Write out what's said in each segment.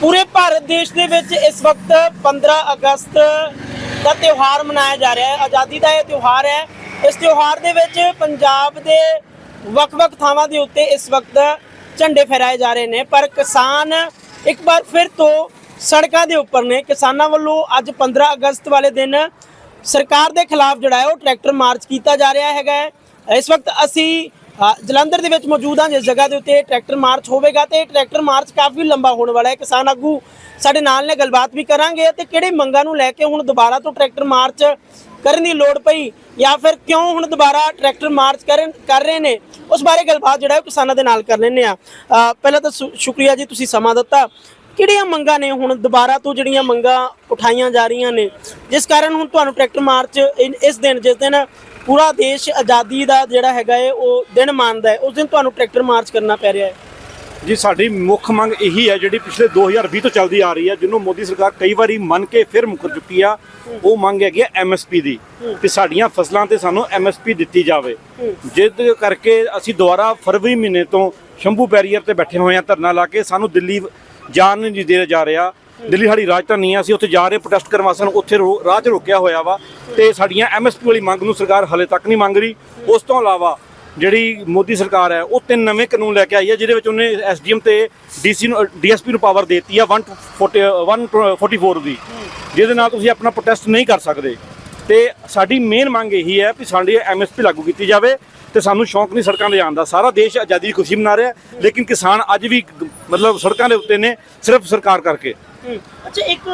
ਪੂਰੇ ਭਾਰਤ ਦੇਸ਼ ਦੇ ਵਿੱਚ ਇਸ ਵਕਤ 15 ਅਗਸਤ ਦਾ ਤਿਉਹਾਰ ਮਨਾਇਆ ਜਾ ਰਿਹਾ ਹੈ, ਆਜ਼ਾਦੀ ਦਾ ਇਹ ਤਿਉਹਾਰ ਹੈ ਇਸ ਤਿਉਹਾਰ ਦੇ ਵਿੱਚ ਪੰਜਾਬ ਦੇ ਵੱਖ-ਵੱਖ ਥਾਵਾਂ ਦੇ ਉੱਤੇ ਇਸ ਵਕਤ ਝੰਡੇ ਫਹਿਰਾਏ ਜਾ ਰਹੇ ਨੇ, ਪਰ ਕਿਸਾਨ ਇੱਕ ਵਾਰ ਫਿਰ ਤੋਂ ਸੜਕਾਂ ਦੇ ਉੱਪਰ ਨੇ ਕਿਸਾਨਾਂ ਵੱਲੋਂ ਅੱਜ 15 ਅਗਸਤ ਵਾਲੇ ਦਿਨ ਸਰਕਾਰ ਦੇ ਖਿਲਾਫ ਜਿਹੜਾ ਹੈ, ਉਹ ਟਰੈਕਟਰ ਮਾਰਚ ਕੀਤਾ ਜਾ ਰਿਹਾ ਹੈਗਾ ਹੈ। ਇਸ ਵਕਤ ਅਸੀਂ ਜਲੰਧਰ ਦੇ ਵਿੱਚ ਮੌਜੂਦ ਹਾਂ, ਜਿਸ ਜਗ੍ਹਾ ਦੇ ਉੱਤੇ ਟਰੈਕਟਰ ਮਾਰਚ ਹੋਵੇਗਾ ਤੇ ਇਹ ਟਰੈਕਟਰ ਮਾਰਚ ਕਾਫੀ ਲੰਬਾ ਹੋਣ ਵਾਲਾ ਹੈ। ਕਿਸਾਨ ਆਗੂ ਸਾਡੇ ਨਾਲ ਨੇ, ਗੱਲਬਾਤ ਵੀ ਕਰਾਂਗੇ ਤੇ ਕਿਹੜੇ ਮੰਗਾਂ ਨੂੰ ਲੈ ਕੇ ਹੁਣ ਦੁਬਾਰਾ ਤੋਂ ਟਰੈਕਟਰ ਮਾਰਚ ਕਰਨ ਦੀ ਲੋੜ ਪਈ ਜਾਂ ਫਿਰ ਕਿਉਂ ਹੁਣ ਦੁਬਾਰਾ ਟਰੈਕਟਰ ਮਾਰਚ ਕਰਨ, ਕਰ ਰਹੇ ਨੇ? ਉਸ ਬਾਰੇ ਗੱਲਬਾਤ ਜਿਹੜਾ ਉਹ ਕਿਸਾਨਾਂ ਦੇ ਨਾਲ ਕਰ ਲੈਂਦੇ ਆ ਪਹਿਲਾਂ ਤਾਂ ਸ਼ੁ- ਸ਼ੁਕਰੀਆ ਜੀ, ਤੁਸੀਂ ਸਮਾਂ ਦਿੱਤਾ। ਕਿਹੜੀਆਂ ਮੰਗਾਂ ਨੇ ਹੁਣ ਦੁਬਾਰਾ ਤੋਂ ਜਿਹੜੀਆਂ ਮੰਗਾਂ ਉਠਾਈਆਂ ਜਾ ਰਹੀਆਂ ਨੇ? ਜਿਸ ਕਾਰਨ ਹੁਣ ਤੁਹਾਨੂੰ ਟਰੈਕਟਰ ਮਾਰਚ ਇਸ ਦਿਨ ਜਿਸ ਦਿਨ ਪੂਰਾ ਦੇਸ਼ ਆਜ਼ਾਦੀ ਦਾ ਜਿਹੜਾ ਹੈਗਾ ਹੈ ਉਹ ਦਿਨ ਮੰਨਦਾ ਹੈ ਉਸ ਦਿਨ ਤੁਹਾਨੂੰ ਟਰੈਕਟਰ ਮਾਰਚ ਕਰਨਾ ਪੈ ਰਿਹਾ ਹੈ ਜੀ ਸਾਡੀ ਮੁੱਖ ਮੰਗ ਇਹੀ ਹੈ ਜਿਹੜੀ ਪਿਛਲੇ 2020 ਤੋਂ ਚੱਲਦੀ ਆ ਰਹੀ ਹੈ ਜਿਹਨੂੰ ਮੋਦੀ ਸਰਕਾਰ ਕਈ ਵਾਰੀ ਮੰਨ ਕੇ ਫਿਰ ਮੁਕਰ ਚੁੱਕੀ ਆ। ਉਹ ਮੰਗ ਹੈਗੀ ਹੈ ਐਮਐਸਪੀ ਦੀ ਕਿ ਸਾਡੀਆਂ ਫਸਲਾਂ ਤੇ ਸਾਨੂੰ ਐਮਐਸਪੀ ਦਿੱਤੀ ਜਾਵੇ। ਜਿੱਦ ਕਰਕੇ ਅਸੀਂ ਦੁਬਾਰਾ ਫਰਵਰੀ ਮਹੀਨੇ ਤੋਂ ਸ਼ੰਭੂ ਬੈਰੀਅਰ ਤੇ ਬੈਠੇ ਹੋਏ ਆ ਧਰਨਾ ਲਾ ਕੇ ਸਾਨੂੰ ਦਿੱਲੀ ਜਾਣ ਨਹੀਂ ਦੇ ਜਾ ਰਿਹਾ। ਦਿੱਲੀ ਸਾਡੀ ਰਾਜਧਾਨੀ ਆ, ਅਸੀਂ ਉੱਥੇ ਜਾ ਰਹੇ ਪ੍ਰੋਟੈਸਟ ਕਰਨ ਵਾਸਤੇ ਉੱਥੇ ਰੋ- ਰਾਹ 'ਚ ਰੋਕਿਆ ਹੋਇਆ ਵਾ ਤੇ ਸਾਡੀਆਂ ਐਮਐਸਪੀ ਵਾਲੀ ਮੰਗ ਨੂੰ ਸਰਕਾਰ ਹਲੇ ਤੱਕ ਨਹੀਂ ਮੰਗ ਰਹੀ। ਉਸ ਤੋਂ ਇਲਾਵਾ ਜਿਹੜੀ ਮੋਦੀ ਸਰਕਾਰ ਹੈ, ਉਹ ਤਿੰਨ ਨਵੇਂ ਕਾਨੂੰਨ ਲੈ ਕੇ ਆਈ ਹੈ, ਜਿਹਦੇ ਵਿੱਚ ਉਹਨੇ ਐਸਡੀਐਮ ਤੇ ਡੀਸੀ ਨੂੰ ਡੀਐਸਪੀ ਨੂੰ ਪਾਵਰ ਦਿੱਤੀ ਆ 140 144 ਦੀ, ਜਿਹਦੇ ਨਾਲ ਤੁਸੀਂ ਆਪਣਾ ਪ੍ਰੋਟੈਸਟ ਨਹੀਂ ਕਰ ਸਕਦੇ। ਤੇ ਸਾਡੀ ਮੇਨ ਮੰਗ ਇਹੀ ਹੈ ਕਿ ਸਾਡੀ ਐਮਐਸਪੀ ਲਾਗੂ ਕੀਤੀ ਜਾਵੇ। ਤੇ ਸਾਨੂੰ ਸ਼ੌਂਕ ਨਹੀਂ ਸੜਕਾਂ ਤੇ ਜਾਣ ਦਾ। ਸਾਰਾ ਦੇਸ਼ ਆਜ਼ਾਦੀ ਦੀ ਖੁਸ਼ੀ ਮਨਾ ਰਿਹਾ ਲੇਕਿਨ ਕਿਸਾਨ ਅੱਜ ਵੀ ਮਤਲਬ ਸੜਕਾਂ ਦੇ ਉੱਤੇ ਨੇ ਸਿਰਫ ਸਰਕਾਰ ਕਰਕੇ। ਅੱਛਾ ਇੱਕ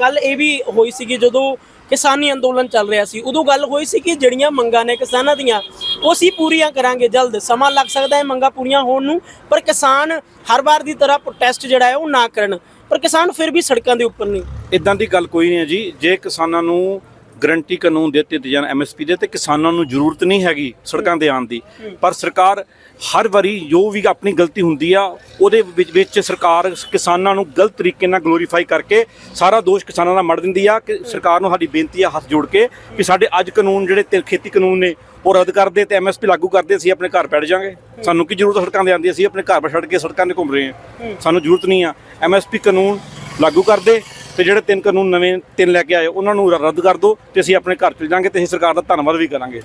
ਗੱਲ ਇਹ ਵੀ ਹੋਈ ਸੀਗੀ ਜਦੋਂ ਕਿਸਾਨੀ ਅੰਦੋਲਨ ਚੱਲ ਰਿਹਾ ਸੀ ਉਦੋਂ ਗੱਲ ਹੋਈ ਸੀ ਕਿ ਜਿਹੜੀਆਂ ਮੰਗਾਂ ਨੇ ਕਿਸਾਨਾਂ ਦੀਆਂ ਉਹ ਅਸੀਂ ਪੂਰੀਆਂ ਕਰਾਂਗੇ ਜਲਦ। ਸਮਾਂ ਲੱਗ ਸਕਦਾ ਹੈ ਮੰਗਾਂ ਪੂਰੀਆਂ ਹੋਣ ਨੂੰ ਪਰ ਕਿਸਾਨ ਹਰ ਵਾਰ ਦੀ ਤਰ੍ਹਾਂ ਪ੍ਰੋਟੈਸਟ ਜਿਹੜਾ ਹੈ ਉਹ ਨਾ ਕਰਨ ਪਰ ਕਿਸਾਨ ਫਿਰ ਵੀ ਸੜਕਾਂ ਦੇ ਉੱਪਰ ਨਹੀਂ ਇਦਾਂ ਦੀ ਗੱਲ ਕੋਈ ਨਹੀਂ ਹੈ ਜੀ ਜੇ ਕਿਸਾਨਾਂ ਨੂੰ ਗਰੰਟੀ ਕਾਨੂੰਨ ਦੇ ਦਿੱਤੇ ਤੇ ਜਾਣ ਐਮਐਸਪੀ ਦੇ ਤੇ ਕਿਸਾਨਾਂ ਨੂੰ ਜ਼ਰੂਰਤ ਨਹੀਂ ਹੈਗੀ ਸੜਕਾਂ ਤੇ ਆਉਣ ਦੀ। ਪਰ ਸਰਕਾਰ ਹਰ ਵਾਰੀ ਜੋ ਵੀ ਆਪਣੀ ਗਲਤੀ ਹੁੰਦੀ ਆ, ਉਹਦੇ ਵਿੱਚ ਵਿੱਚ ਸਰਕਾਰ ਕਿਸਾਨਾਂ ਨੂੰ ਗਲਤ ਤਰੀਕੇ ਨਾਲ ਗਲੋਰੀਫਾਈ ਕਰਕੇ ਸਾਰਾ ਦੋਸ਼ ਕਿਸਾਨਾਂ ਦਾ ਮੜ ਦਿੰਦੀ ਆ ਕਿ ਸਰਕਾਰ ਨੂੰ ਸਾਡੀ ਬੇਨਤੀ ਆ ਹੱਥ ਜੋੜ ਕੇ ਕਿ ਸਾਡੇ ਅੱਜ ਕਾਨੂੰਨ ਜਿਹੜੇ ਖੇਤੀ ਕਾਨੂੰਨ ਨੇ, ਉਹ ਰੱਦ ਕਰਦੇ ਤੇ ਐਮਐਸਪੀ ਲਾਗੂ ਕਰਦੇ ਅਸੀਂ ਆਪਣੇ ਘਰ ਬੈਠ ਜਾਾਂਗੇ ਸਾਨੂੰ ਕੀ ਜ਼ਰੂਰਤ ਸੜਕਾਂ ਦੇ? ਆਉਂਦੀ ਅਸੀਂ ਆਪਣੇ ਘਰ ਛੱਡ ਕੇ ਸੜਕਾਂ ਤੇ ਘੁੰਮ ਰਹੇ ਹਾਂ। ਸਾਨੂੰ ਜ਼ਰੂਰਤ ਨਹੀਂ ਆ। ਐਮਐਸਪੀ ਕਾਨੂੰਨ ਲਾਗੂ ਕਰਦੇ ਤੇ ਜਿਹੜੇ ਤਿੰਨ ਕਾਨੂੰਨ ਨਵੇਂ ਤਿੰਨ ਲੈ ਕੇ ਆਏ, ਉਹਨਾਂ ਨੂੰ ਰੱਦ ਕਰ ਦਿਓ ਤੇ ਅਸੀਂ ਆਪਣੇ ਘਰ ਚਲੇ ਜਾਾਂਗੇ ਤੇ ਅਸੀਂ ਸਰਕਾਰ ਦਾ ਧੰਨਵਾਦ ਵੀ ਕਰਾਂਗੇ।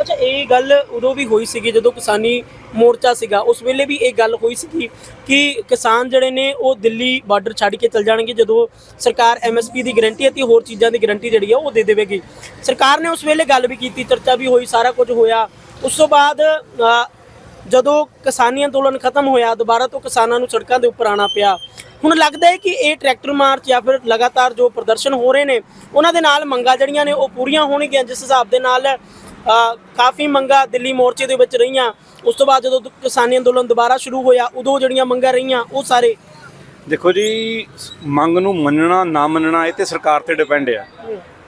ਅੱਛਾ, ਇਹ ਗੱਲ ਉਦੋਂ ਵੀ ਹੋਈ ਸੀਗੀ ਜਦੋਂ ਕਿਸਾਨੀ ਮੋਰਚਾ ਸੀਗਾ। ਉਸ ਵੇਲੇ ਵੀ ਇਹ ਗੱਲ ਹੋਈ ਸੀਗੀ ਕਿ ਕਿਸਾਨ ਜਿਹੜੇ ਨੇ, ਉਹ ਦਿੱਲੀ ਬਾਰਡਰ ਛੱਡ ਕੇ ਚਲ ਜਾਣਗੇ ਜਦੋਂ ਸਰਕਾਰ ਐਮਐਸਪੀ ਦੀ ਗਾਰੰਟੀ ਅਤੇ ਹੋਰ ਚੀਜ਼ਾਂ ਦੀ ਗਾਰੰਟੀ ਜਿਹੜੀ ਆ, ਉਹ ਦੇ ਦੇਵੇਗੀ। ਸਰਕਾਰ ਨੇ ਉਸ ਵੇਲੇ ਗੱਲ ਵੀ ਕੀਤੀ, ਚਰਚਾ ਵੀ ਹੋਈ, ਸਾਰਾ ਕੁਝ ਹੋਇਆ। ਉਸ ਤੋਂ ਬਾਅਦ ਜਦੋਂ ਕਿਸਾਨੀ ਅੰਦੋਲਨ ਖਤਮ ਹੋਇਆ, ਦੁਬਾਰਾ ਤੋਂ ਕਿਸਾਨਾਂ ਨੂੰ ਸੜਕਾਂ ਦੇ ਉੱਪਰ ਆਣਾ ਪਿਆ ਹੁਣ ਲੱਗਦਾ ਹੈ ਕਿ ਇਹ ਟਰੈਕਟਰ ਮਾਰਚ ਜਾਂ ਫਿਰ ਲਗਾਤਾਰ ਜੋ ਪ੍ਰਦਰਸ਼ਨ ਹੋ ਰਹੇ ਨੇ, ਉਹਨਾਂ ਦੇ ਨਾਲ ਮੰਗਾਂ ਜਿਹੜੀਆਂ ਨੇ ਉਹ ਪੂਰੀਆਂ ਹੋਣਗੀਆਂ, ਜਿਸ ਹਿਸਾਬ ਦੇ ਨਾਲ ਕਾਫੀ ਮੰਗਾਂ ਦਿੱਲੀ ਮੋਰਚੇ ਦੇ ਵਿੱਚ ਰਹੀਆਂ। ਉਸ ਤੋਂ ਬਾਅਦ ਜਦੋਂ ਕਿਸਾਨੀ ਅੰਦੋਲਨ ਦੁਬਾਰਾ ਸ਼ੁਰੂ ਹੋਇਆ, ਉਦੋਂ ਜਿਹੜੀਆਂ ਮੰਗਾਂ ਰਹੀਆਂ, ਉਹ ਸਾਰੇ ਦੇਖੋ ਜੀ ਮੰਗ ਨੂੰ ਮੰਨਣਾ, ਨਾ ਮੰਨਣਾ, ਇਹ ਤੇ ਸਰਕਾਰ ਤੇ ਡਿਪੈਂਡ ਆ।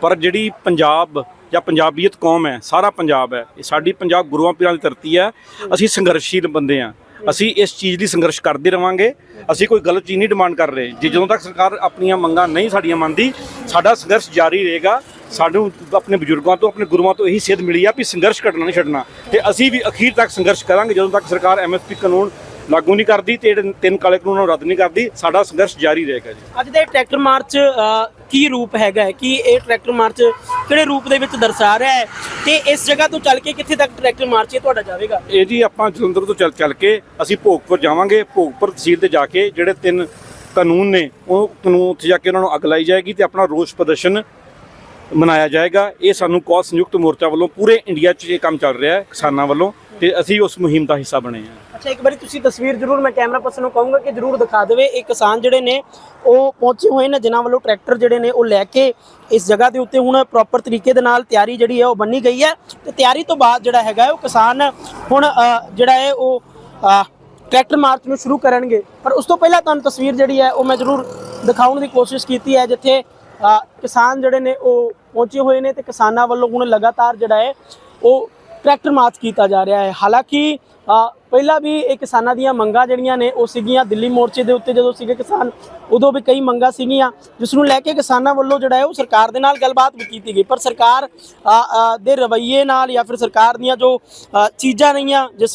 ਪਰ ਜਿਹੜੀ ਪੰਜਾਬ ਜਾਂ ਪੰਜਾਬੀਅਤ ਕੌਮ ਹੈ, ਸਾਰਾ ਪੰਜਾਬ ਹੈ, ਇਹ ਸਾਡੀ ਪੰਜਾਬ ਗੁਰੂਆਂ ਪੀਰਾਂ ਦੀ ਧਰਤੀ ਹੈ, ਅਸੀਂ ਸੰਘਰਸ਼ੀਲ ਬੰਦੇ ਆ ਅਸੀਂ ਇਸ ਚੀਜ਼ ਲਈ ਸੰਘਰਸ਼ ਕਰਦੇ ਰਵਾਂਗੇ। ਅਸੀਂ ਕੋਈ ਗਲਤ ਚੀਜ਼ ਨਹੀਂ ਡਿਮਾਂਡ ਕਰ ਰਹੇ। ਜੇ ਜਦੋਂ ਤੱਕ ਸਰਕਾਰ ਆਪਣੀਆਂ ਮੰਗਾਂ ਨਹੀਂ ਸਾਡੀਆਂ ਮੰਨਦੀ, ਸਾਡਾ ਸੰਘਰਸ਼ ਜਾਰੀ ਰਹੇਗਾ। ਸਾਨੂੰ ਆਪਣੇ ਬਜ਼ੁਰਗਾਂ ਤੋਂ, ਆਪਣੇ ਗੁਰੂਆਂ ਤੋਂ ਇਹੀ ਸੇਧ ਮਿਲੀ ਆ ਵੀ ਸੰਘਰਸ਼ ਕਰਨਾ ਨਹੀਂ ਛੱਡਣਾ। ਤੇ ਅਸੀਂ ਵੀ ਅਖੀਰ ਤੱਕ ਸੰਘਰਸ਼ ਕਰਾਂਗੇ। ਜਦੋਂ ਤੱਕ ਸਰਕਾਰ ਐਮਐਸਪੀ ਕਾਨੂੰਨ ਲਾਗੂ ਨਹੀਂ ਕਰਦੀ ਤੇ ਜਿਹੜੇ ਤਿੰਨ ਕਾਲੇ ਕਾਨੂੰਨਾਂ ਨੂੰ ਰੱਦ ਨਹੀਂ ਕਰਦੀ। ਸਾਡਾ ਸੰਘਰਸ਼ ਜਾਰੀ ਰਹੇਗਾ ਜੀ। ਅੱਜ ਦਾ ਟਰੈਕਟਰ ਮਾਰਚ ਕੀ ਰੂਪ ਹੈਗਾ ਹੈ? ਕੀ ਇਹ ਟਰੈਕਟਰ ਮਾਰਚ ਕਿਹੜੇ ਰੂਪ ਦੇ ਵਿੱਚ ਦਰਸਾ ਰਿਹਾ ਹੈ? ਤੇ ਇਸ ਜਗ੍ਹਾ ਤੋਂ ਚੱਲ ਕੇ ਕਿੱਥੇ ਤੱਕ ਟਰੈਕਟਰ ਮਾਰਚ ਇਹ ਤੁਹਾਡਾ ਜਾਵੇਗਾ? ਇਹ ਜੀ ਆਪਾਂ ਜਲੰਧਰ ਤੋਂ ਚੱਲ ਚੱਲ ਕੇ ਅਸੀਂ ਭੋਗਪੁਰ ਜਾਵਾਂਗੇ। ਭੋਗਪੁਰ ਤਹਿਸੀਲ ਤੇ ਜਾ ਕੇ ਜਿਹੜੇ ਤਿੰਨ ਕਾਨੂੰਨ ਨੇ ਉਹ ਕਾਨੂੰਨ ਉੱਥੇ ਜਾ ਕੇ ਉਹਨਾਂ ਨੂੰ ਅੱਗ ਲਾਈ ਜਾਏਗੀ ਤੇ ਆਪਣਾ ਰੋਸ ਪ੍ਰਦਰਸ਼ਨ ਮਨਾਇਆ ਜਾਏਗਾ। ਇਹ ਸਾਨੂੰ ਕੌਸ ਸੰਯੁਕਤ ਮੋਰਚਾ ਵੱਲੋਂ ਪੂਰੇ ਇੰਡੀਆ 'ਚ ਇਹ ਕੰਮ ਚੱਲ ਰਿਹਾ ਹੈ ਕਿਸਾਨਾਂ ਵੱਲੋਂ। ਤੇ ਅਸੀਂ ਉਸ ਮੁਹਿੰਮ ਦਾ ਹਿੱਸਾ ਬਣੇ ਹਾਂ। ਅੱਛਾ, ਇੱਕ ਵਾਰੀ ਤੁਸੀਂ ਤਸਵੀਰ ਜ਼ਰੂਰ ਮੈਂ ਕੈਮਰਾ ਪਰਸਨ ਨੂੰ ਕਹੂੰਗਾ ਕਿ ਜ਼ਰੂਰ ਦਿਖਾ ਦੇਵੇ। ਇਹ ਕਿਸਾਨ ਜਿਹੜੇ ਨੇ, ਉਹ ਪਹੁੰਚੇ ਹੋਏ ਨੇ, ਜਿਨ੍ਹਾਂ ਵੱਲੋਂ ਟਰੈਕਟਰ ਜਿਹੜੇ ਨੇ, ਉਹ ਲੈ ਕੇ ਇਸ ਜਗ੍ਹਾ ਦੇ ਉੱਤੇ ਹੁਣ ਪ੍ਰੋਪਰ ਤਰੀਕੇ ਦੇ ਨਾਲ ਤਿਆਰੀ ਜਿਹੜੀ ਹੈ, ਉਹ ਬੰਨੀ ਗਈ ਹੈ। ਤੇ ਤਿਆਰੀ ਤੋਂ ਬਾਅਦ ਜਿਹੜਾ ਹੈਗਾ, ਉਹ ਕਿਸਾਨ ਹੁਣ ਜਿਹੜਾ ਹੈ, ਉਹ ਟਰੈਕਟਰ ਮਾਰਚ ਨੂੰ ਸ਼ੁਰੂ ਕਰਨਗੇ। ਪਰ ਉਸ ਤੋਂ ਪਹਿਲਾਂ ਤੁਹਾਨੂੰ ਤਸਵੀਰ ਜਿਹੜੀ ਹੈ, ਉਹ ਮੈਂ ਜ਼ਰੂਰ ਦਿਖਾਉਣ ਦੀ ਕੋਸ਼ਿਸ਼ ਕੀਤੀ ਹੈ, ਜਿੱਥੇ ਕਿਸਾਨ ਜਿਹੜੇ ਨੇ, ਉਹ ਪਹੁੰਚੇ ਹੋਏ ਨੇ ਤੇ ਕਿਸਾਨਾਂ ਵੱਲੋਂ ਹੁਣ ਲਗਾਤਾਰ ਜਿਹੜਾ ਹੈ, ਉਹ ਟਰੈਕਟਰ ਮਾਰਚ ਕੀਤਾ ਜਾ ਰਿਹਾ ਹੈ। ਹਾਲਾਂਕਿ ਪਹਿਲਾਂ ਵੀ ਇਹ ਕਿਸਾਨਾਂ ਦੀਆਂ ਮੰਗਾਂ ਜਿਹੜੀਆਂ ਨੇ, ਉਹ ਸੀਗੀਆਂ ਦਿੱਲੀ ਮੋਰਚੇ ਦੇ ਉੱਤੇ, ਜਦੋਂ ਸੀਗੇ ਕਿਸਾਨ ਉਦੋਂ ਵੀ ਕਈ ਮੰਗਾਂ ਸੀਗੀਆਂ ਜਿਸ ਨੂੰ ਲੈ ਕੇ ਕਿਸਾਨਾਂ ਵੱਲੋਂ ਜਿਹੜਾ ਹੈ ਉਹ ਸਰਕਾਰ ਦੇ ਨਾਲ ਗੱਲਬਾਤ ਵੀ ਕੀਤੀ ਗਈ। ਪਰ ਸਰਕਾਰ ਦੇ ਰਵੱਈਏ ਨਾਲ ਜਾਂ ਫਿਰ ਸਰਕਾਰ ਦੀਆਂ ਜੋ ਚੀਜ਼ਾਂ ਰਹੀਆਂ, ਜਿਸ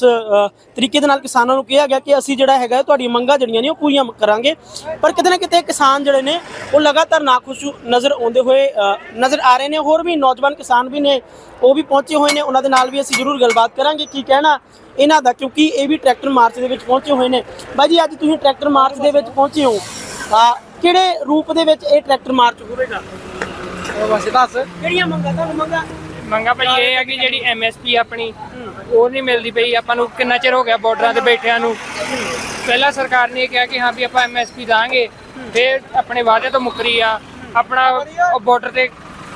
ਤਰੀਕੇ ਦੇ ਨਾਲ ਕਿਸਾਨਾਂ ਨੂੰ ਕਿਹਾ ਗਿਆ ਕਿ ਅਸੀਂ ਜਿਹੜਾ ਹੈਗਾ ਤੁਹਾਡੀਆਂ ਮੰਗਾਂ ਜਿਹੜੀਆਂ ਨੇ ਉਹ ਪੂਰੀਆਂ ਕਰਾਂਗੇ। ਪਰ ਕਿਤੇ ਨਾ ਕਿਤੇ ਕਿਸਾਨ ਜਿਹੜੇ ਨੇ, ਉਹ ਲਗਾਤਾਰ ਨਾਖੁਸ਼ ਨਜ਼ਰ ਆਉਂਦੇ ਹੋਏ ਨਜ਼ਰ ਆ ਰਹੇ ਨੇ। ਹੋਰ ਵੀ ਨੌਜਵਾਨ ਕਿਸਾਨ ਵੀ ਨੇ, ਉਹ ਵੀ ਪਹੁੰਚੇ ਹੋਏ ਨੇ। ਉਹਨਾਂ ਦੇ ਨਾਲ ਵੀ ਅਸੀਂ ਜ਼ਰੂਰ ਗੱਲਬਾਤ ਕਰਾਂਗੇ, ਕੀ ਕਹਿਣਾ ਇਹਨਾਂ ਦਾ, ਕਿਉਂਕਿ ਇਹ ਵੀ ਟਰੈਕਟਰ ਮਾਰਚ ਦੇ ਵਿੱਚ ਪਹੁੰਚੇ ਹੋਏ ਨੇ। ਬਾਈ ਜੀ, ਅੱਜ ਤੁਸੀਂ ਟਰੈਕਟਰ ਮਾਰਚ ਦੇ ਵਿੱਚ ਪਹੁੰਚੇ ਹੋ। ਆ ਕਿਹੜੇ ਰੂਪ ਦੇ ਵਿੱਚ ਇਹ ਟਰੈਕਟਰ ਮਾਰਚ ਹੋਵੇਗਾ ਬਸ ਦੱਸ। ਕਿਹੜੀਆਂ ਮੰਗਾਂ? ਤੁਹਾਨੂੰ ਮੰਗਾਂ? ਮੰਗਾ ਭਾਈ ਇਹ ਆ ਕਿ ਜਿਹੜੀ ਐਮਐਸਪੀ ਆਪਣੀ ਉਹ ਨਹੀਂ ਮਿਲਦੀ ਪਈ। ਆਪਾਂ ਨੂੰ ਕਿੰਨਾ ਚਿਰ ਹੋ ਗਿਆ ਬਾਰਡਰਾਂ ਤੇ ਬੈਠਿਆਂ ਨੂੰ? ਪਹਿਲਾਂ ਸਰਕਾਰ ਨੇ ਇਹ ਕਿਹਾ ਕਿ ਹਾਂ ਵੀ ਆਪਾਂ ਐਮਐਸਪੀ ਦਾਂਗੇ। ਫਿਰ ਆਪਣੇ ਵਾਅਦੇ ਤੋਂ ਮੁੱਕਰੀ ਆ। ਆਪਣਾ ਬਾਰਡਰ ਤੇ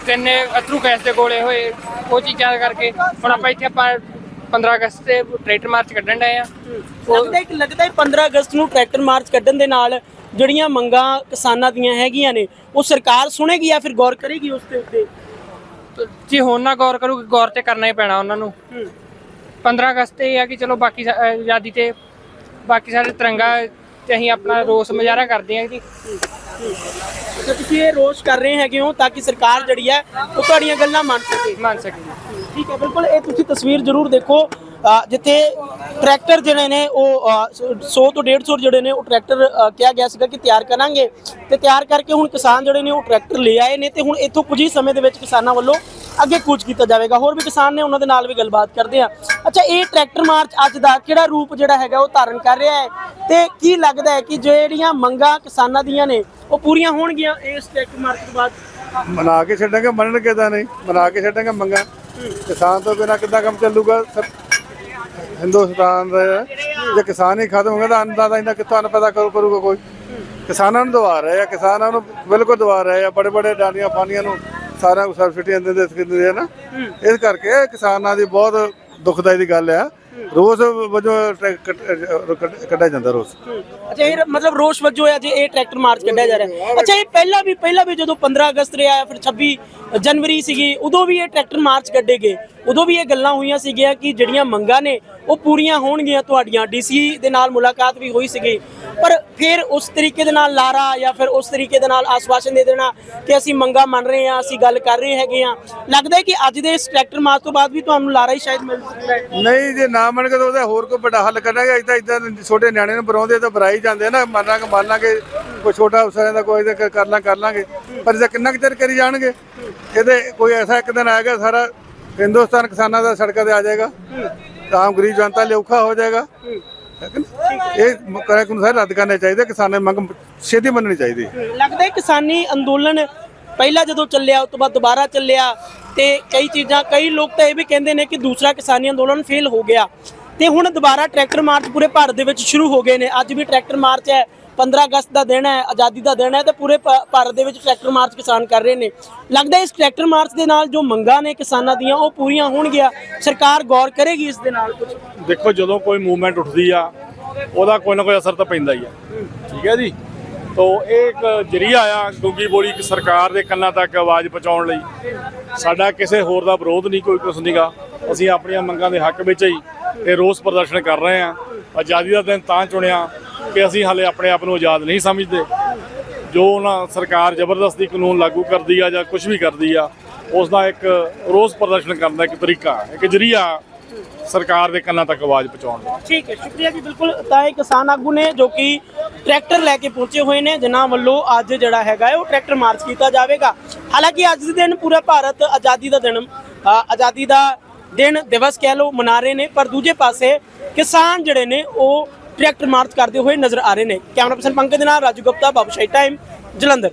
ਕਿੰਨੇ ਅਥਰੂ ਗੈਸ ਦੇ ਗੋਲੇ ਹੋਏ ਉਹ ਚੀਜ਼ਾਂ ਕਰਕੇ। ਹੁਣ ਆਪਾਂ ਇੱਥੇ ਆਪਾਂ 15 ਅਗਸਤ ਤੇ ਟਰੈਕਟਰ ਮਾਰਚ ਕੱਢਣ ਡਏ ਆ। ਲੱਗਦਾ ਹੈ ਕਿ ਲੱਗਦਾ ਹੈ 15 ਅਗਸਤ ਨੂੰ ਟਰੈਕਟਰ ਮਾਰਚ ਕੱਢਣ ਦੇ ਨਾਲ ਜਿਹੜੀਆਂ ਮੰਗਾਂ ਕਿਸਾਨਾਂ ਦੀਆਂ ਹੈਗੀਆਂ ਨੇ ਉਹ ਸਰਕਾਰ ਸੁਣੇਗੀ ਜਾਂ ਫਿਰ ਗੌਰ ਕਰੇਗੀ ਉਸ ਦੇ ਉੱਤੇ? ਜੇ ਹੁਣ ਨਾ ਗੌਰ ਕਰੂਗੀ ਗੌਰ ਤੇ ਕਰਨਾ ਹੀ ਪੈਣਾ ਉਹਨਾਂ ਨੂੰ। 15 ਅਗਸਤ ਤੇ ਇਹ ਆ ਕਿ ਚਲੋ ਬਾਕੀ ਆਜ਼ਾਦੀ ਤੇ ਬਾਕੀ ਸਾਰੇ ਤਿਰੰਗਾ ਤੇ ਅਸੀਂ ਆਪਣਾ ਰੋਸ ਮੁਜ਼ਾਹਰਾ ਕਰਦੇ ਹਾਂ ਜੀ। ਤਾਂ ਤੁਸੀਂ ਇਹ ਰੋਸ਼ ਕਰ ਰਹੇ ਹੈਗੇ ਹੋ ਤਾਂ ਕਿ ਸਰਕਾਰ ਜਿਹੜੀ ਹੈ ਉਹ ਤੁਹਾਡੀਆਂ ਗੱਲਾਂ ਮੰਨ ਸਕੇ। ਮੰਨ ਸਕੀਏ ਠੀਕ ਹੈ ਬਿਲਕੁਲ ਇਹ ਤੁਸੀਂ ਤਸਵੀਰ ਜ਼ਰੂਰ ਦੇਖੋ। ਜਿੱਥੇ ਟਰੈਕਟਰ ਜਿਹੜੇ ਨੇ ਉਹ ਅ, 100 ਤੋਂ 150 ਜਿਹੜੇ ਨੇ ਉਹ ਟਰੈਕਟਰ ਕਿਹਾ ਗਿਆ ਸੀਗਾ ਕਿ ਤਿਆਰ ਕਰਾਂਗੇ। ਤੇ ਤਿਆਰ ਕਰਕੇ ਹੁਣ ਕਿਸਾਨ ਜਿਹੜੇ ਨੇ ਉਹ ਟਰੈਕਟਰ ਲੈ ਆਏ ਨੇ ਤੇ ਹੁਣ ਇੱਥੋਂ ਕੁਝ ਹੀ ਸਮੇਂ ਦੇ ਵਿੱਚ ਕਿਸਾਨਾਂ ਵੱਲੋਂ ਅੱਗੇ ਕੂਚ ਕੀਤਾ ਜਾਵੇਗਾ। ਹੋਰ ਵੀ ਕਿਸਾਨ ਨੇ ਉਹਨਾਂ ਦੇ ਨਾਲ ਵੀ ਗੱਲਬਾਤ ਕਰਦੇ ਆ ਅੱਛਾ ਇਹ ਟਰੈਕਟਰ ਮਾਰਚ ਅੱਜ ਦਾ ਕਿਹੜਾ ਰੂਪ ਜਿਹੜਾ ਹੈਗਾ ਉਹ ਧਾਰਨ ਕਰ ਰਿਹਾ ਹੈ? ਤੇ ਕੀ ਲੱਗਦਾ ਹੈ ਕਿ ਜਿਹੜੀਆਂ ਮੰਗਾਂ ਕਿਸਾਨਾਂ ਦੀਆਂ ਨੇ ਉਹ ਪੂਰੀਆਂ ਹੋਣਗੀਆਂ ਇਸ ਟਰੈਕਟਰ ਮਾਰਚ ਤੋਂ ਬਾਅਦ? ਮਨਾ ਕੇ ਛੱਡਾਂਗੇ ਮੰਨਣਗੇ ਤਾਂ ਨਹੀਂ। ਮਨਾ ਕੇ ਛੱਡਾਂਗੇ ਮੰਗਾ। ਕਿਸਾਨ ਤੋਂ ਬਿਨਾ ਕਿੱਦਾਂ ਕੰਮ ਚੱਲੂਗਾ? ਹਿੰਦੁਸਤਾਨ ਦਾ ਜੇ ਕਿਸਾਨ ਹੀ ਖਤਮ ਹੋ ਗਿਆ ਤਾਂ ਅੰਨਦਾਤਾ ਇਹਨਾਂ ਕਿੱਥੋਂ ਅੰਨ ਪੈਦਾ ਕਰੂ ਕਰੂਗਾ ਕੋਈ। ਕਿਸਾਨਾਂ ਨੂੰ ਦਵਾ ਰਹੇ ਆ ਕਿਸਾਨਾਂ ਨੂੰ ਬਿਲਕੁਲ ਦਵਾ ਰਹੇ ਆ ਬੜੇ ਬੜੇ ਡਾਲੀਆਂ ਪਾਣੀਆਂ ਨੂੰ ਸਾਰਾ ਕੁਝ ਸਬਸਿਡੀਆਂ ਦਿੰਦੇ ਦਿੰਦੇ ਆ ਨਾ। ਇਸ ਕਰਕੇ ਕਿਸਾਨਾਂ ਦੀ ਬਹੁਤ ਦੁਖਦਾਈ ਦੀ ਗੱਲ ਆ। ਰੋਜ਼ ਵਜੋਂ ਕੱਢਿਆ ਜਾਂਦਾ ਰੋਜ਼ ਅੱਛਾ ਇਹ ਮਤਲਬ ਰੋਸ਼ ਵਜੋਂ ਹੈ ਜੇ ਇਹ ਟਰੈਕਟਰ ਮਾਰਚ ਕੱਢਿਆ ਜਾ ਰਿਹਾ। ਹੈ ਅੱਛਾ ਇਹ ਪਹਿਲਾਂ ਵੀ ਪਹਿਲਾਂ ਵੀ ਜਦੋਂ 15 ਅਗਸਤ ਰਿਹਾ ਫਿਰ 26 ਜਨਵਰੀ ਸੀਗੀ ਉਦੋਂ ਵੀ ਇਹ ਟਰੈਕਟਰ ਮਾਰਚ ਕੱਢੇ ਗਏ। ਉਦੋਂ ਵੀ ਇਹ ਗੱਲਾਂ ਹੋਈਆਂ ਸੀਗੀਆਂ ਕਿ ਜਿਹੜੀਆਂ ਮੰਗਾਂ ਨੇ ਉਹ ਪੂਰੀਆਂ ਹੋਣਗੀਆਂ ਤੁਹਾਡੀਆਂ, ਡੀਸੀ ਦੇ ਨਾਲ ਮੁਲਾਕਾਤ ਵੀ ਹੋਈ ਸੀਗੀ। ਪਰ ਫਿਰ ਉਸ ਤਰੀਕੇ ਦੇ ਨਾਲ ਲਾਰਾ ਜਾਂ ਫਿਰ ਉਸ ਤਰੀਕੇ ਦੇ ਨਾਲ ਆਸਵਾਸ਼ਨ ਦੇ ਦੇਣਾ ਕਿ ਅਸੀਂ ਮੰਗਾਂ ਮੰਨ ਰਹੇ ਹਾਂ, ਅਸੀਂ ਗੱਲ ਕਰ ਰਹੇ ਹੈਗੇ ਹਾਂ। ਲੱਗਦਾ ਹੈ ਕਿ ਅੱਜ ਦੇ ਇਸ ਟਰੈਕਟਰ ਮਾਰਚ ਤੋਂ ਬਾਅਦ ਵੀ ਤੁਹਾਨੂੰ ਲਾਰਾ ਹੀ ਸ਼ਾਇਦ ਮਿਲ ਸਕਦਾ ਹੈ। ਨਹੀਂ ਜੇ ਨਾ ਮੰਨ ਕੇ ਤਾਂ ਉਹਦਾ ਹੋਰ ਕੋਈ ਵੱਡਾ ਹੱਲ ਕਰਾਂਗੇ ਇਦਾਂ ਇਦਾਂ ਛੋਟੇ ਨਿਆਣੇ ਨੂੰ ਬਰਾਉਂਦੇ ਤਾਂ ਬਰਾਈ ਜਾਂਦੇ ਨਾ, ਮੰਨਾਂਗੇ ਮੰਨ ਲਾਂਗੇ ਕੋਈ ਛੋਟਾ ਅਫਸਰਾਂ ਦਾ ਕੋਈ ਤਾਂ ਕਰ ਲਾਂ, ਕਰ ਲਾਂਗੇ। ਪਰ ਜੇ ਕਿੰਨਾ ਕੁ ਚਿਰ ਕਰੀ ਜਾਣਗੇ? ਇਹਦੇ ਕੋਈ ਐਸਾ ਇੱਕ ਦਿਨ ਆਏਗਾ, ਸਾਰਾ ਹਿੰਦੁਸਤਾਨ ਕਿਸਾਨਾਂ ਦਾ ਸੜਕਾਂ ਤੇ ਆ ਜਾਏਗਾ। ਆਮ ਗਰੀਬ ਜਨਤਾ ਲਈ ਔਖਾ ਹੋ ਜਾਏਗਾ। ਇਹ ਕਰੇ ਕੋਈ ਰੱਦ ਕਰਨੇ ਚਾਹੀਦੇ, ਕਿਸਾਨਾਂ ਦੀ ਮੰਗ ਛੇਤੀ ਮੰਨਣੀ ਚਾਹੀਦੀ ਲੱਗਦਾ ਹੈ ਕਿਸਾਨੀ ਅੰਦੋਲਨ ਪਹਿਲਾਂ ਜਦੋਂ ਚੱਲਿਆ, ਉਸ ਤੋਂ ਬਾਅਦ ਦੁਬਾਰਾ ਚੱਲਿਆ ਤੇ ਕਈ ਚੀਜ਼ਾਂ, ਕਈ ਲੋਕ ਤਾਂ ਇਹ ਵੀ ਕਹਿੰਦੇ ਨੇ ਕਿ ਦੂਸਰਾ ਕਿਸਾਨੀ ਅੰਦੋਲਨ ਫੇਲ ਹੋ ਗਿਆ ਤੇ ਹੁਣ ਦੁਬਾਰਾ ਟਰੈਕਟਰ ਮਾਰਚ ਪੂਰੇ ਭਾਰਤ ਦੇ ਵਿੱਚ ਸ਼ੁਰੂ ਹੋ ਗਏ ਨੇ। ਅੱਜ ਵੀ ਟਰੈਕਟਰ ਮਾਰਚ ਹੈ 15 ਅਗਸਤ ਦਾ ਦਿਨ ਹੈ, ਆਜ਼ਾਦੀ ਦਾ ਦਿਨ ਹੈ ਤੇ ਪੂਰੇ ਭਾਰਤ ਦੇ ਵਿੱਚ ਟਰੈਕਟਰ ਮਾਰਚ ਕਿਸਾਨ ਕਰ ਰਹੇ ਨੇ। ਲੱਗਦਾ ਇਸ ਟਰੈਕਟਰ ਮਾਰਚ ਦੇ ਨਾਲ ਜੋ ਮੰਗਾਂ ਨੇ ਕਿਸਾਨਾਂ ਦੀਆਂ, ਉਹ ਪੂਰੀਆਂ ਹੋਣਗੀਆਂ। ਸਰਕਾਰ ਗੌਰ ਕਰੇਗੀ ਇਸ ਦੇ ਨਾਲ ਕੁਝ ਦੇਖੋ, ਜਦੋਂ ਕੋਈ ਮੂਵਮੈਂਟ ਉੱਠਦੀ ਆ, ਉਹਦਾ ਕੋਈ ਨਾ ਕੋਈ ਅਸਰ ਤਾਂ ਪੈਂਦਾ ਹੀ ਆ। ਠੀਕ ਹੈ ਜੀ? ਤੋ ਇਹ ਇੱਕ ਜਰੀਆ ਆ ਗੁੱਗੀ ਬੋਲੀ ਇੱਕ ਸਰਕਾਰ ਦੇ ਕੰਨਾਂ ਤੱਕ ਆਵਾਜ਼ ਪਹੁੰਚਾਉਣ ਲਈ। ਸਾਡਾ ਕਿਸੇ ਹੋਰ ਦਾ ਵਿਰੋਧ ਨਹੀਂ, ਕੋਈ ਕੁਛ ਨਹੀਂਗਾ ਅਸੀਂ ਆਪਣੀਆਂ ਮੰਗਾਂ ਦੇ ਹੱਕ ਵਿੱਚ ਹੀ ਇਹ ਰੋਸ ਪ੍ਰਦਰਸ਼ਨ ਕਰ ਰਹੇ ਆ ਆਜ਼ਾਦੀ ਦਾ ਦਿਨ ਤਾਂ ਚੁਣਿਆ ਕਿ ਅਸੀਂ ਹਾਲੇ ਆਪਣੇ ਆਪ ਨੂੰ ਆਜ਼ਾਦ ਨਹੀਂ ਸਮਝਦੇ। ਜੋ ਉਹਨਾਂ ਸਰਕਾਰ ਜ਼ਬਰਦਸਤੀ ਕਾਨੂੰਨ ਲਾਗੂ ਕਰਦੀ ਆ ਜਾਂ ਕੁਝ ਵੀ ਕਰਦੀ ਆ ਉਸ ਦਾ ਇੱਕ ਰੋਸ ਪ੍ਰਦਰਸ਼ਨ ਕਰਨ ਦਾ ਇੱਕ ਤਰੀਕਾ ਇੱਕ ਜਰੀਆ ਸਰਕਾਰ ਦੇ ਕੰਨਾਂ ਤੱਕ ਆਵਾਜ਼ ਪਹੁੰਚਾਉਣ ਦਾ। ਠੀਕ ਹੈ, ਸ਼ੁਕਰੀਆ ਜੀ, ਬਿਲਕੁਲ। ਤਾਂ ਇਹ ਕਿਸਾਨ ਆਗੂ ਨੇ ਜੋ ਕਿ ਟਰੈਕਟਰ ਲੈ ਕੇ ਪਹੁੰਚੇ ਹੋਏ ਨੇ, ਜਿਨ੍ਹਾਂ ਵੱਲੋਂ ਅੱਜ ਜਿਹੜਾ ਹੈਗਾ ਉਹ ਟਰੈਕਟਰ ਮਾਰਚ ਕੀਤਾ ਜਾਵੇਗਾ। ਹਾਲਾਂਕਿ ਅੱਜ ਦੇ ਦਿਨ ਪੂਰਾ ਭਾਰਤ ਆਜ਼ਾਦੀ ਦਾ ਦਿਨ ਆਜ਼ਾਦੀ ਦਾ ਦਿਨ, ਦਿਵਸ ਕਹਿ ਲਓ, ਮਨਾ ਰਹੇ ਨੇ, ਪਰ ਦੂਜੇ ਪਾਸੇ ਕਿਸਾਨ ਜਿਹੜੇ ਨੇ, ਉਹ ਟਰੈਕਟਰ ਮਾਰਚ ਕਰਦੇ ਹੋਏ ਨਜ਼ਰ ਆ ਰਹੇ ਨੇ। ਕੈਮਰਾ ਪਰਸਨ ਪੰਕਜ ਦੇ ਨਾਲ ਰਾਜੂ ਗੁਪਤਾ ਬਾਬੂਸ਼ਾਹੀ ਟਾਈਮ ਜਲੰਧਰ।